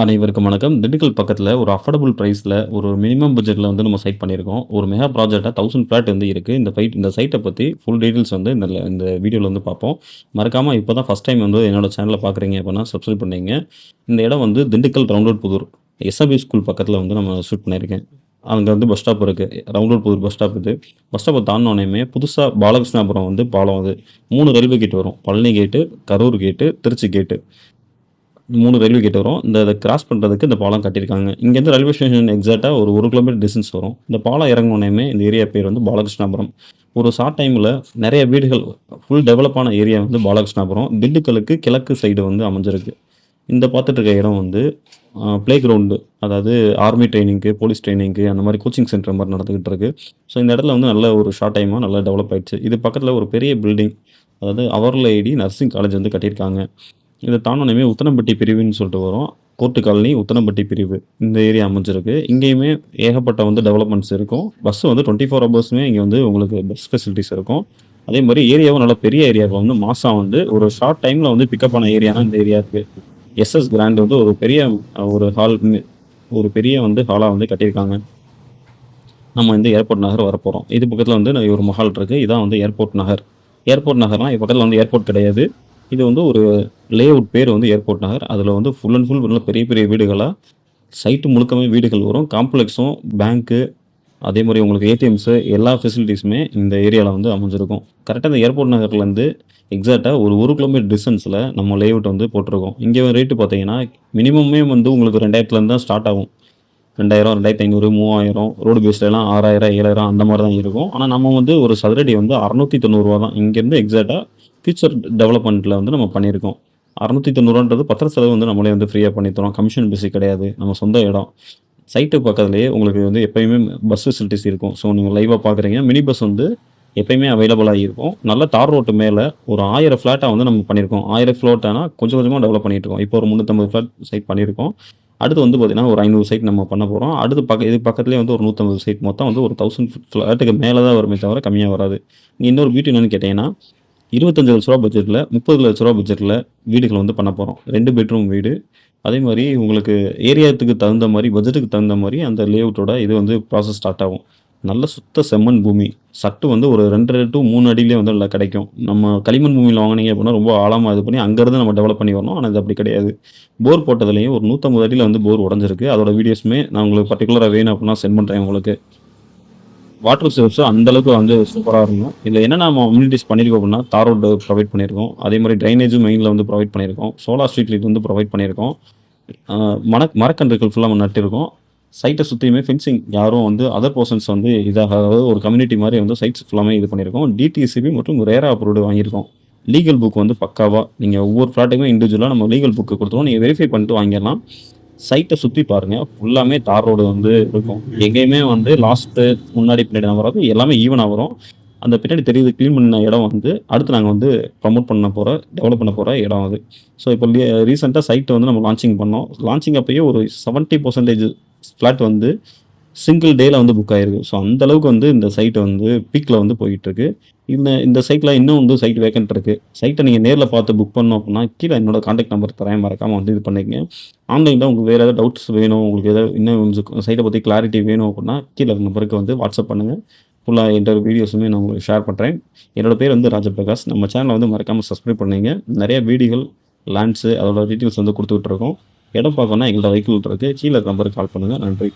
அனைவருக்கும் வணக்கம். திண்டுக்கல் பக்கத்தில் ஒரு அஃபோர்டபுள் ப்ரைஸில் ஒரு மினிமம் பட்ஜெட்டில் வந்து நம்ம சைட் பண்ணியிருக்கோம். ஒரு மெகா ப்ராஜெக்டாக தௌசண்ட் ஃப்ளாட் வந்து இருக்குது இந்த ஃபைட் இந்த சைட்டை பற்றி ஃபுல் டீட்டெயில்ஸ் வந்து இந்த இந்த வீடியோவில் வந்து பார்ப்போம். மறக்காமல் இப்போ தான் ஃபஸ்ட் டைம் வந்து என்னோட சேனலில் பார்க்குறீங்க அப்படின்னா சப்ஸ்கிரைப் பண்ணிங்க இந்த இடம் வந்து Dindigul round Puthur. SMP school பக்கத்தில் வந்து நம்ம ஷூட் பண்ணியிருக்கேன். அங்கே வந்து பஸ் ஸ்டாப் இருக்குது round road Puthur bus stop இது. பஸ் ஸ்டாப்பை தாண்டினோடனே புதுசாக பாலகிருஷ்ணாபுரம் வந்து பாலம் அது. மூணு ரயில்வே கேட் வரும். பழனி கேட்டு, கரூர் கேட்டு, திருச்சி கேட்டு. மூணு ரயில்வே கேட் வரும். இந்த இதை கிராஸ் பண்ணுறதுக்கு இந்த பாலம் கட்டியிருக்காங்க. இங்கேருந்து ரயில்வே ஸ்டேஷன் எக்ஸாக்டாக ஒரு ஒரு கிலோமீட்டர் டிஸ்டன்ஸ் வரும். இந்த பாலம் இறங்குனோனயுமே இந்த ஏரியா பேர் வந்து பாலகிருஷ்ணாபுரம். ஒரு ஷார்ட் டைமில் நிறைய வீடுகள் ஃபுல் டெவலப்பான ஏரியா வந்து பாலகிருஷ்ணாபுரம். திண்டுக்கலுக்கு கிழக்கு சைடு வந்து அமைஞ்சிருக்கு. இந்த பார்த்துட்டு இருக்க இடம் வந்து ப்ளே பிளே கிரவுண்டு அதாவது ஆர்மி ட்ரெய்னிங்க்கு, போலீஸ் ட்ரைனிங்கு அந்த மாதிரி கோச்சிங் சென்டர் மாதிரி நடந்துகிட்டு இருக்கு. ஸோ இந்த இடத்துல வந்து நல்ல ஒரு ஷார்ட் டைமாக நல்லா டெவலப் ஆயிடுச்சு. இது பக்கத்தில் ஒரு பெரிய பில்டிங் அதாவது அவர் லேடி நர்சிங் காலேஜ் வந்து கட்டியிருக்காங்க. இதை தாண்டுனோனயுமே உத்தனம்பட்டி பிரிவுன்னு சொல்லிட்டு வரும். கோர்ட்டு காலனி, உத்தனம்பட்டி பிரிவு. இந்த ஏரியா அமைஞ்சிருக்கு. இங்கேயுமே ஏகப்பட்ட வந்து டெவலப்மெண்ட்ஸ் இருக்கும். பஸ் வந்து 24 ஹவர்ஸுமே இங்கே வந்து உங்களுக்கு பஸ் ஃபெசிலிட்டிஸ் இருக்கும். அதே மாதிரி ஏரியாவும் நல்ல பெரிய ஏரியாவுக்கு வந்து மாஸா வந்து ஒரு ஷார்ட் டைம்ல வந்து பிக்கப் ஆன ஏரியானா இந்த ஏரியாவுக்கு எஸ்எஸ் கிராண்ட் வந்து ஒரு பெரிய ஒரு ஹால் ஒரு பெரிய வந்து ஹாலாக வந்து கட்டியிருக்காங்க. நம்ம இந்த ஏர்போர்ட் நகர் வரப்போகிறோம் இது பக்கத்தில் வந்து ஒரு மஹால் இருக்குது இதான் வந்து ஏர்போர்ட் நகர். ஏர்போர்ட் நகர்னா இது பக்கத்தில் வந்து ஏர்போர்ட் கிடையாது. இது வந்து ஒரு லே அவுட் பேர் வந்து ஏர்போர்ட் நகர். அதில் வந்து ஃபுல் அண்ட் ஃபுல் நல்ல பெரிய பெரிய வீடுகளாக சைட்டு முழுக்கமே வீடுகள் வரும். காம்ப்ளெக்ஸும், பேங்க்கு அதே மாதிரி உங்களுக்கு ஏடிஎம்ஸு எல்லா ஃபெசிலிட்டிஸுமே இந்த ஏரியாவில் வந்து அமைஞ்சிருக்கும். கரெக்டாக இந்த ஏர்போர்ட் நகர்லேருந்து எக்ஸாக்டாக ஒரு ஒரு கிலோமீட்டர் டிஸ்டன்ஸில் நம்ம லே அவுட் வந்து போட்டிருக்கோம். இங்கே ரேட்டு பார்த்தீங்கன்னா, மினிமமே வந்து உங்களுக்கு 2000லேருந்து தான் ஸ்டார்ட் ஆகும். 2000, 2500, 3000 ரோடு பேஸ்லலாம் 6000, 7000 அந்த மாதிரி தான் இருக்கும். ஆனால் நம்ம வந்து ஒரு சதுரடி வந்து அறநூற்றி தொண்ணூறுரூவா தான். இங்கேருந்து எக்ஸாக்டாக ஃபியூச்சர் டெவலப்மெண்ட்டில் வந்து நம்ம பண்ணியிருக்கோம். அறநூற்றி தொண்ணூறுன்றது பத்திர செலவு வந்து நம்மளே வந்து ஃப்ரீயாக பண்ணித்தரோம் கமிஷன் பிஸி கிடையாது. நம்ம சொந்த இடம். சைட்டு பக்கத்துலேயே உங்களுக்கு வந்து எப்பயுமே பஸ் ஃபெசிலிட்டிஸ் இருக்கும். ஸோ நீங்கள் லைவாக பார்க்குறீங்கன்னா மினி பஸ் வந்து எப்பயுமே அவைலபிளாக இருக்கும். நல்ல தார் ரோட்டு மேலே ஒரு ஆயிரம் ஃப்ளாட்டாக வந்து நம்ம பண்ணியிருக்கோம். 1000 ஃபிளாட்டானா கொஞ்சம் கொஞ்சமாக டெவலப் பண்ணிட்டு இருக்கோம். இப்போ ஒரு 350 ஃபிளாட் சைட் பண்ணியிருக்கோம். அடுத்து வந்து பார்த்திங்கன்னா ஒரு ஐநூறு சைட் நம்ம பண்ண போகிறோம் அடுத்து பக்க இது பக்கத்துலேயே வந்து ஒரு 150 சைட் மொத்தம் வந்து ஒரு தௌசண்ட் ஃப்ளாட்டுக்கு மேலே தான் வருமே தவிர கம்மியாக வராது. இன்னொரு பியூட்டி என்னென்னு கேட்டிங்கன்னா ரூ. 25,00,000 பட்ஜெட்ல ரூ. 30,00,000 பட்ஜெட்ல வீடுகள் வந்து பண்ண போகிறோம் ரெண்டு பெட்ரூம் வீடு. அதே மாதிரி உங்களுக்கு ஏரியாத்துக்கு தகுந்த மாதிரி பட்ஜெட்டுக்கு தகுந்த மாதிரி அந்த லேஅவுட்டோட இது வந்து ப்ராசஸ் ஸ்டார்ட் ஆகும். நல்ல சுத்த செம்மண் பூமி. சட்டு வந்து ஒரு 2 டூ 3 அடியிலேயே வந்து நல்லா கிடைக்கும். நம்ம களிமண் பூமியில் வாங்கினீங்க அப்படின்னா ரொம்ப ஆழமாக இது பண்ணி அங்கேருந்து நம்ம டெவலப் பண்ணி வரணும். ஆனால் இது அப்படி கிடையாது. போர் போட்டதுலேயும் ஒரு நூற்றம்பது அடியில் வந்து போர் உடஞ்சிருக்கு அதோட வீடியோஸுமே நான் உங்களுக்கு பர்டிகுலராக வேணும் அப்படின்னா சென்ட் பண்ணுறேன் உங்களுக்கு. வாட்டர் சோர்ஸ் அந்த அளவுக்கு வந்து சூப்பராக இருக்கும். இதில் என்னென்ன நம்ம அம்யூனிட்டிஸ் பண்ணியிருக்கோம் அப்படின்னா, தார் ரோடு ப்ரொவைட் பண்ணியிருக்கோம். அதே மாதிரி ட்ரைனேஜும் மெயினில் வந்து ப்ரொவைட் பண்ணியிருக்கோம். சோலார் ஸ்ட்ரீட் லைட் வந்து ப்ரொவைட் பண்ணியிருக்கோம். மன மரக்கன்றுகள் ஃபுல்லாக நம்ம நட்டிருக்கோம். சைட்டை சுற்றியுமே ஃபென்சிங் யாரும் வந்து அதர் பர்சன்ஸ் வந்து இதாக ஒரு கம்யூனிட்டி மாதிரி வந்து சைட்ஸ் ஃபுல்லாமே இது பண்ணியிருக்கோம். டிடிசிபி மற்றும் ரேரா அப்ரூவ்டு வாங்கியிருக்கோம். லீகல் புக் வந்து பக்காவாக நீங்கள் ஒவ்வொரு ஃப்ளாட்டுக்குமே இண்டிவிஜுவலாக நம்ம லீகல் புக்கு கொடுத்துருவோம் நீங்கள் வெரிஃபை பண்ணிட்டு வாங்கிடலாம் சைட்டை சுற்றி பாருங்க. ஃபுல்லாமே தார் ரோடு வந்து இருக்கும். எங்கேயுமே வந்து லாஸ்ட்டு முன்னாடி பின்னாடி தான் வராது. எல்லாமே ஈவனாக வரும். அந்த பின்னாடி தெரியுது க்ளீன் பண்ண இடம் வந்து அடுத்து நாங்கள் வந்து ப்ரமோட் பண்ண போகிற டெவலப் பண்ண போகிற இடம் அது. ஸோ இப்போ ரீசெண்டாக சைட்டை வந்து நம்ம லான்ச்சிங் பண்ணோம். லான்ச்சிங் அப்பயே ஒரு செவன்ட்டி பர்சன்டேஜ் ஃப்ளாட் வந்து சிங்கிள் டேல வந்து புக் ஆயிருக்கு. ஸோ அந்த அளவுக்கு வந்து இந்த சைட்டை வந்து பீக்ல வந்து போயிட்டுருக்கு. இந்த இந்த சைட்டில் இன்னும் வந்து சைட் வேக்கன்ட் இருக்கு. சைட்டை நீங்கள் நேரில் பார்த்து புக் பண்ணோம் அப்படின்னா, கீழே என்னோட காண்டாக்ட் நம்பர் தரேன். மறக்காமல் வந்து இது பண்ணிக்கங்க. ஆன்லைனில் உங்களுக்கு வேறு ஏதாவது டவுட்ஸ் வேணும், உங்களுக்கு ஏதாவது இன்னும் கொஞ்சம் பற்றி கிளாரிட்டி வேணும் அப்படின்னா, கீழே நம்பருக்கு வந்து வாட்ஸ்அப் பண்ணுங்க. ஃபுல்லாக என்னோட வீடியோஸுமே நான் உங்களுக்கு ஷேர் பண்ணுறேன் என்னோட பேர் வந்து ராஜபிரகாஷ். நம்ம சேனல வந்து மறக்காமல் சப்ஸ்கிரைப் பண்ணிங்க நிறைய வீடியோகள் லேண்ட்ஸு அதோட டீட்டெயில்ஸ் வந்து கொடுத்துட்ருக்கோம் இடம் பார்க்கணும்னா எங்களோட வெஹிக்கிள் இருக்குது கீழே நம்பருக்கு கால் பண்ணுங்கள் நன்றி.